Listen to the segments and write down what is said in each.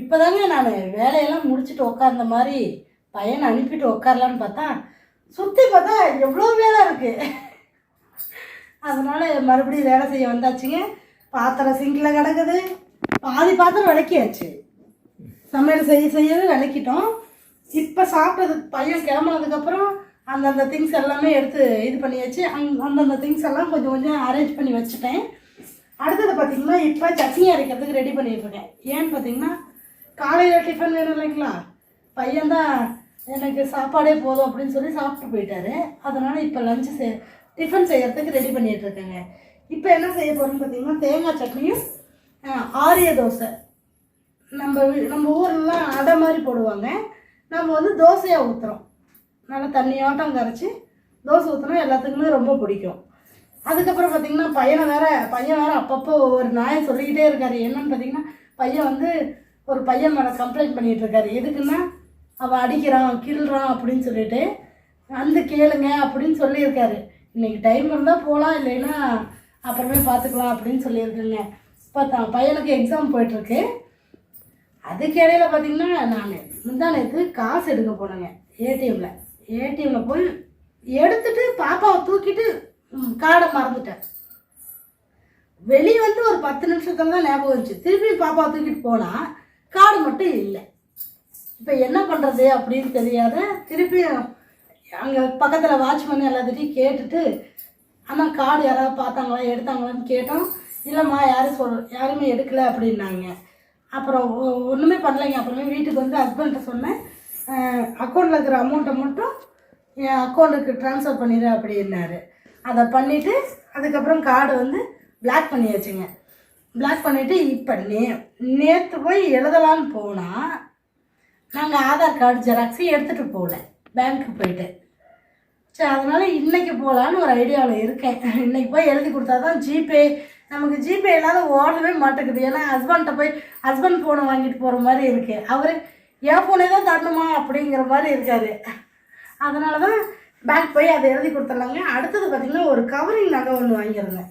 இப்போதாங்க நான் வேலையெல்லாம் முடிச்சுட்டு உட்கார்ந்த மாதிரி பையனை அனுப்பிட்டு உட்காரலான்னு பார்த்தா சுற்றி பார்த்தா எவ்வளோ வேலை இருக்குது அதனால் மறுபடியும் வேலை செய்ய வந்தாச்சுங்க. பாத்திரம் சிங்கில் கிடக்குது. பாதி பாத்திரம் விளக்கியாச்சு. சமையல் செய்ய செய்யவே விளக்கிட்டோம். இப்போ சாப்பிட்டது பையன் கிளம்புனதுக்கப்புறம் அந்தந்த திங்ஸ் எல்லாமே எடுத்து இது பண்ணியாச்சு. அங் அந்தந்த திங்ஸ் எல்லாம் கொஞ்சம் கொஞ்சம் அரேஞ்ச் பண்ணி வச்சுட்டேன். அடுத்தது பார்த்திங்கன்னா இப்போ சட்னி அரைக்கிறதுக்கு ரெடி பண்ணிட்டு ஏன்னு பார்த்தீங்கன்னா காலையில் டிஃபன் வேணும் இல்லைங்களா? பையன்தான் எனக்கு சாப்பாடே போதும் அப்படின்னு சொல்லி சாப்பிட்டு போயிட்டாரு. அதனால் இப்போ லஞ்சு செய் டிஃபன் செய்யறதுக்கு ரெடி பண்ணிகிட்டு இருக்கேங்க. இப்போ என்ன செய்ய போகிறோம்னு பார்த்தீங்கன்னா தேங்காய் சட்னியும் ஆரிய தோசை. நம்ம நம்ம ஊர்லாம் அடை மாதிரி போடுவாங்க. நம்ம வந்து தோசையாக ஊற்றுறோம் நல்லா தண்ணியாட்டம் கரைச்சி தோசை ஊற்றினா எல்லாத்துக்குமே ரொம்ப பிடிக்கும். அதுக்கப்புறம் பார்த்தீங்கன்னா பையனை வேற பையன் வேற அப்பப்போ ஒரு நாயை சொல்லிக்கிட்டே இருக்காரு. என்னன்னு பார்த்தீங்கன்னா பையன் வந்து ஒரு பையன் மேலே கம்ப்ளைண்ட் பண்ணிகிட்டு இருக்காரு எதுக்குன்னா அவள் அடிக்கிறான் கிள்றான் அப்படின்னு சொல்லிட்டு வந்து கேளுங்க அப்படின்னு சொல்லியிருக்காரு. இன்னைக்கு டைம் இருந்தால் போகலாம் இல்லைன்னா அப்புறமே பார்த்துக்கலாம் அப்படின்னு சொல்லியிருக்குங்க. இப்போ தான் பையனுக்கு எக்ஸாம் போயிட்டுருக்கு. அதுக்கு இடையில பார்த்தீங்கன்னா நான் முந்தா நேற்று காசு எடுக்க போனேங்க. ஏடிஎம்மில் ஏடிஎம்மில் போய் எடுத்துட்டு பாப்பாவை தூக்கிட்டு காடை கார்டை மறந்துட்டேன். வெளியே வந்து ஒரு பத்து நிமிஷத்துல தான் ஞாபகம் வந்துச்சு. திருப்பி பாப்பாவை தூக்கிட்டு போனால் கார்டு மட்டும் இல்லை. இப்போ என்ன பண்ணுறது அப்படின்னு தெரியாத திருப்பி அங்கே பக்கத்தில் வாட்ச்மேன் எல்லாத்திட்டையும் கேட்டுட்டு ஆனால் கார்டு யாராவது பார்த்தாங்களா எடுத்தாங்களான்னு கேட்டோம். இல்லைம்மா யாரும் சொல் யாருமே எடுக்கலை அப்படின்னாங்க. அப்புறம் ஒ- பண்ணலைங்க. அப்புறமே வீட்டுக்கு வந்து ஹஸ்பண்ட்ட சொன்னேன். அக்கௌண்ட்டில் இருக்கிற அமௌண்ட்டை மட்டும் என் அக்கௌண்ட்டுக்கு ட்ரான்ஸ்ஃபர் பண்ணிடு அப்படின்னாரு. அதை பண்ணிவிட்டு அதுக்கப்புறம் கார்டு வந்து பிளாக் பண்ணியாச்சுங்க. பிளாக் பண்ணிவிட்டு இப்போ நே நேற்று போய் எழுதலான்னு போனால் நாங்கள் ஆதார் கார்டு ஜெராக்ஸு எடுத்துகிட்டு போகல பேங்க்கு போயிட்டு. சரி அதனால் இன்றைக்கி போகலான்னு ஒரு ஐடியாவில் இருக்கேன். இன்றைக்கி போய் எழுதி கொடுத்தா தான் ஜிபே நமக்கு ஜிபே இல்லாத ஓடவே மாட்டேங்குது. ஏன்னா ஹஸ்பண்ட்ட போய் ஹஸ்பண்ட் ஃபோனை வாங்கிட்டு போகிற மாதிரி இருக்குது அவர் என் ஃபோனே தான் தரணுமா? அப்படிங்கிற மாதிரி இருக்காரு. அதனால தான் பேங்க் போய் அதை எழுதி கொடுத்துட்லாங்க. அடுத்தது பார்த்திங்கன்னா ஒரு கவரிங் நகை ஒன்று வாங்கியிருந்தேன்.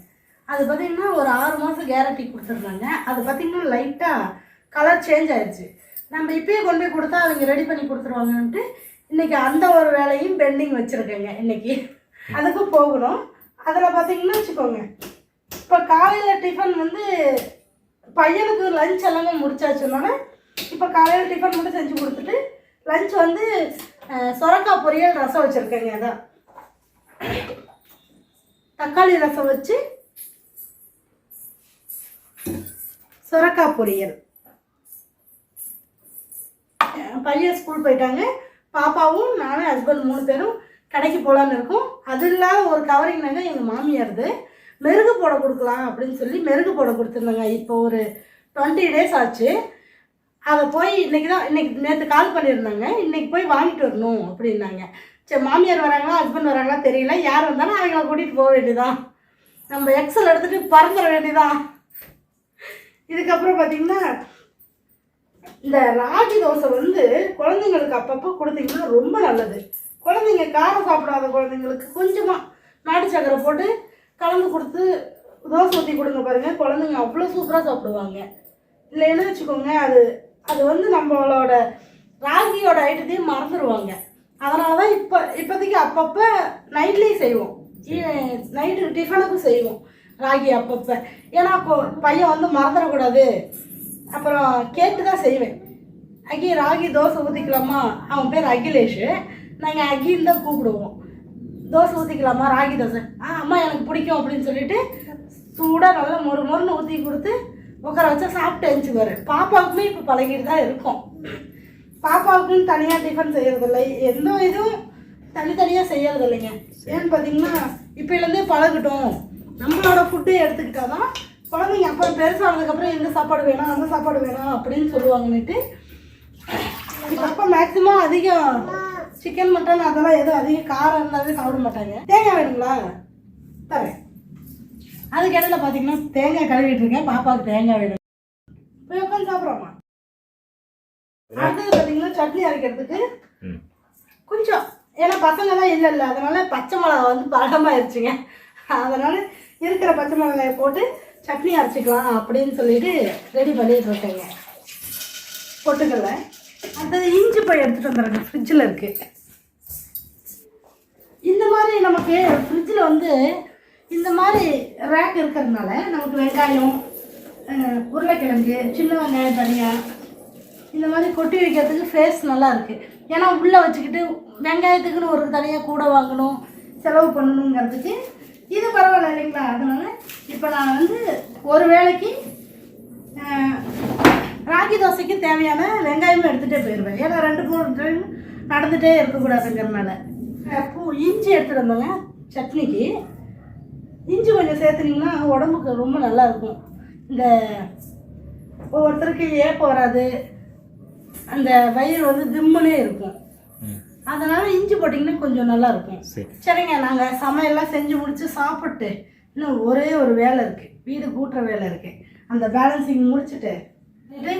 அது பார்த்திங்கன்னா ஒரு ஆறு மாதம் கேரண்டி கொடுத்துருந்தாங்க. அது பார்த்திங்கன்னா லைட்டாக கலர் சேஞ்ச் ஆயிடுச்சு நம்ம இப்பயே கொண்டு போய் கொடுத்தா அவங்க ரெடி பண்ணி கொடுத்துருவாங்கன்ட்டு இன்றைக்கி அந்த ஒரு வேலையும் பெண்டிங் வச்சுருக்கேங்க இன்றைக்கி அதுக்கும் போகணும். அதில் பார்த்தீங்கன்னா வச்சுக்கோங்க. இப்போ காலையில் டிஃபன் வந்து பையனுக்கு லஞ்ச் எல்லாமே முடிச்சாச்சுனால இப்போ காலையில் டிஃபன் மட்டும் செஞ்சு கொடுத்துட்டு லஞ்ச் வந்து அஹ், சொரக்காய் பொரியல் ரசம் வச்சுருக்கேங்க அதான். தக்காளி ரசம் வச்சு சுரக்கா பொரியல். என் பையன் ஸ்கூல் போயிட்டாங்க. பாப்பாவும் நானும் ஹஸ்பண்ட் மூணு பேரும் கடைக்கு போகலான்னு இருக்கோம். அது இல்லாத ஒரு கவரிங் நகை எங்கள் மாமியாருது. மெருகு போட கொடுக்கலாம் அப்படின்னு சொல்லி மெருகு போட கொடுத்துருந்தாங்க. இப்போ ஒரு டுவெண்ட்டி டேஸ் ஆச்சு. அதை போய் இன்னைக்கு தான் இன்றைக்கி நேற்று கால் பண்ணியிருந்தாங்க. இன்றைக்கி போய் வாங்கிட்டு வரணும் அப்படின்னாங்க. சரி மாமியார் வராங்களா ஹஸ்பண்ட் வராங்களா தெரியல. யார் வந்தாலும் அவங்கள கூட்டிகிட்டு போக வேண்டியதான் நம்ம எக்ஸல் எடுத்துகிட்டு பறந்துட வேண்டியதான் இதுக்கப்புறம் பார்த்தீங்கன்னா இந்த ராகி தோசை வந்து குழந்தைங்களுக்கு அப்பப்போ கொடுத்தீங்கன்னா ரொம்ப நல்லது. குழந்தைங்க காரம் சாப்பிடாத குழந்தைங்களுக்கு கொஞ்சமாக நாட்டு சக்கரை போட்டு கலந்து கொடுத்து தோசை ஊற்றி கொடுங்க பாருங்க. குழந்தைங்க அவ்வளோ சூப்பராக சாப்பிடுவாங்க. இல்லைன்னு வச்சுக்கோங்க அது அது வந்து நம்மளோட ராகியோட ஐட்டத்தையும் மறந்துடுவாங்க அதனால தான் இப்போ இப்போதைக்கு அப்பப்போ நைட்லேயும் செய்வோம். நைட்டு டிஃபனுக்கும் செய்வோம். ராகி அப்பப்போ. ஏன்னா கொ- பையன் வந்து மறந்துடக்கூடாது. அப்புறம் கேட்டு தான் செய்வேன். அகி ராகி தோசை ஊற்றிக்கலாமா அவன் பேர் அகிலேஷ். நாங்கள் அகின்னு தான் கூப்பிடுவோம். தோசை ஊற்றிக்கலாமா ராகி தோசை. ஆ அம்மா எனக்கு பிடிக்கும் அப்படின்னு சொல்லிட்டு சூடாக நல்லா மொறு மொறுன்னு ஊற்றி கொடுத்து உட்கார வச்சா சாப்பிட்டு எழுந்துக்குவார் பாப்பாவுக்குமே இப்போ பழகிட்டு தான் இருக்கும். பாப்பாவுக்குன்னு தனியாக டிஃபன் செய்கிறதில்ல எந்த இதுவும் தனித்தனியாக செய்யறது இல்லைங்க ஏன்னு பார்த்தீங்கன்னா இப்போலேருந்தே பழகட்டும். நம்மளோட ஃபுட்டு எடுத்துக்கிட்டா தான் குழந்தைங்க அப்புறம் பெருசானதுக்கப்புறம் இந்த சாப்பாடு வேணும் அந்த சாப்பாடு வேணும் அப்படின்னு சொல்லுவாங்கன்னுட்டு. அப்போ மேக்ஸிமம் அதிகம் சிக்கன் மட்டன் அதெல்லாம் எதுவும் அதிகம் காரம் இருந்தாலே சாப்பிட மாட்டாங்க. தேங்காய் வேணுங்களா? தரேன். அதுக்கு இடையில பார்த்தீங்கன்னா தேங்காய் கழுவிட்டு இருக்கேன். பாப்பாவுக்கு தேங்காய் வேணும். போய் உட்காந்து சாப்பிட்றோமா அடுத்தது பார்த்தீங்கன்னா சட்னி அரைக்கிறதுக்கு. கொஞ்சம். ஏன்னா பசங்க தான் இல்லை இல்லை அதனால பச்சை மிளகா வந்து பழமாயிருச்சுங்க அதனால இருக்கிற பச்சை மிளகாயை போட்டு சட்னி அரைச்சிக்கலாம் அப்படின்னு சொல்லிட்டு ரெடி பண்ணிட்டு இருக்கேங்க. பொட்டுக்கல்ல அடுத்தது இஞ்சி போய் எடுத்துகிட்டு வந்துடுறேங்க. ஃப்ரிட்ஜில் இருக்குது இந்த மாதிரி நமக்கு ஃப்ரிட்ஜில் வந்து இந்த மாதிரி ரேக் இருக்கிறதுனால நமக்கு வெங்காயம் உருளைக்கிழங்கு சின்ன வெங்காயம் தனியாக இந்த மாதிரி கொட்டி வைக்கிறதுக்கு ஃபேஸ் நல்லா இருக்குது ஏன்னா உள்ளே வச்சுக்கிட்டு வெங்காயத்துக்குன்னு ஒரு தனியாக கூட வாங்கணும் செலவு பண்ணணுங்கிறதுக்கு இது பரவாயில்ல இல்லைங்களா? அதனால இப்போ நான் வந்து ஒரு வேளைக்கு ராகி தோசைக்கு தேவையான வெங்காயமும் எடுத்துகிட்டே போயிடுவேன். ஏன்னா ரெண்டு மூணு டைம் நடந்துகிட்டே இருக்கக்கூடாதுங்கிறனால பூ இஞ்சி எடுத்துகிட்டு வந்தோங்க சட்னிக்கு. இஞ்சி கொஞ்சம் சேர்த்துனீங்கன்னா உடம்புக்கு ரொம்ப நல்லா இருக்கும். இந்த ஒவ்வொருத்தருக்கு ஏப்பம் வராது. அந்த வயிறு வந்து திம்முனே இருக்கும். அதனால இஞ்சி போட்டிங்கன்னா கொஞ்சம் நல்லா இருக்கும் சரி. சரிங்க நாங்கள் சமையல்லாம் செஞ்சு முடிச்சு சாப்பிட்டு இன்னும் ஒரே ஒரு வேலை இருக்குது வீடு கூட்டுற வேலை இருக்குது அந்த பேலன்சிங் முடிச்சுட்டு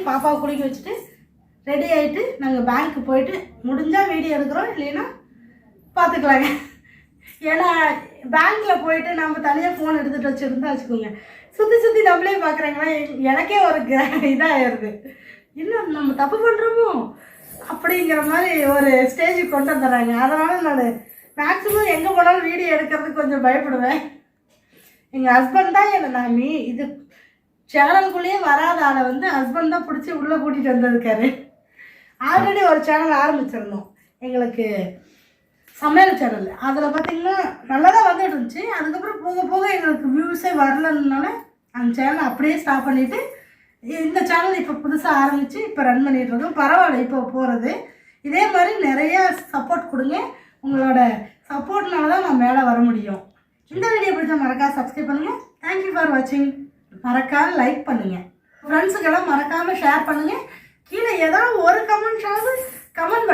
பாப்பாவை குளிக்க வச்சுட்டு ரெடி ஆகிட்டு நாங்கள் பேங்க்கு போயிட்டு முடிஞ்சால் வீடியோ எடுக்கிறோம் இல்லைன்னா பார்த்துக்கலாங்க ஏன்னா பேங்க்கில் போயிட்டு நம்ம தனியாக ஃபோன் எடுத்துகிட்டு வச்சுருந்தா வச்சுக்கோங்க. சுற்றி சுற்றி நம்மளே பார்க்குறாங்கன்னா எனக்கே ஒரு இதாகிடுது இன்னும் நம்ம தப்பு பண்ணுறோமோ அப்படிங்கிற மாதிரி ஒரு ஸ்டேஜுக்கு கொண்டு வந்துடுறாங்க. அதனால் நான் மேக்ஸிமம் எங்கே போனாலும் வீடியோ எடுக்கிறதுக்கு கொஞ்சம் பயப்படுவேன். எங்கள் ஹஸ்பண்ட் தான் என்னை நான் மீ இது சேனலுக்குள்ளேயே வராத ஆளை வந்து ஹஸ்பண்ட் தான் பிடிச்சி உள்ளே கூட்டிகிட்டு வந்திருக்காரு. ஆல்ரெடி ஒரு சேனல் ஆரம்பிச்சிருந்தோம். எங்களுக்கு சமையல் சேனல் அதில் பார்த்திங்கன்னா நல்லா தான் வந்துட்டு இருந்துச்சு. அதுக்கப்புறம் போக போக எங்களுக்கு வியூஸே வரலன்னால அந்த சேனலை அப்படியே ஸ்டாப் பண்ணிவிட்டு இந்த சேனல் இப்போ புதுசாக ஆரம்பித்து இப்போ ரன் பண்ணிட்டு இருக்கோம். பரவாயில்ல இப்போ போகிறது இதே மாதிரி நிறைய சப்போர்ட் கொடுங்க. உங்களோட சப்போர்ட்னால தான் நான் மேலே வர முடியும். இந்த வீடியோ பிடிச்சா மறக்காம சப்ஸ்கிரைப் பண்ணுங்கள் தேங்க்யூ ஃபார் வாட்சிங் மறக்காம லைக் பண்ணுங்கள் ஃப்ரெண்ட்ஸுக்கெல்லாம் மறக்காமல் ஷேர் பண்ணுங்கள் கீழே ஏதாவது ஒரு கமெண்ட்ஸாவது கமெண்ட்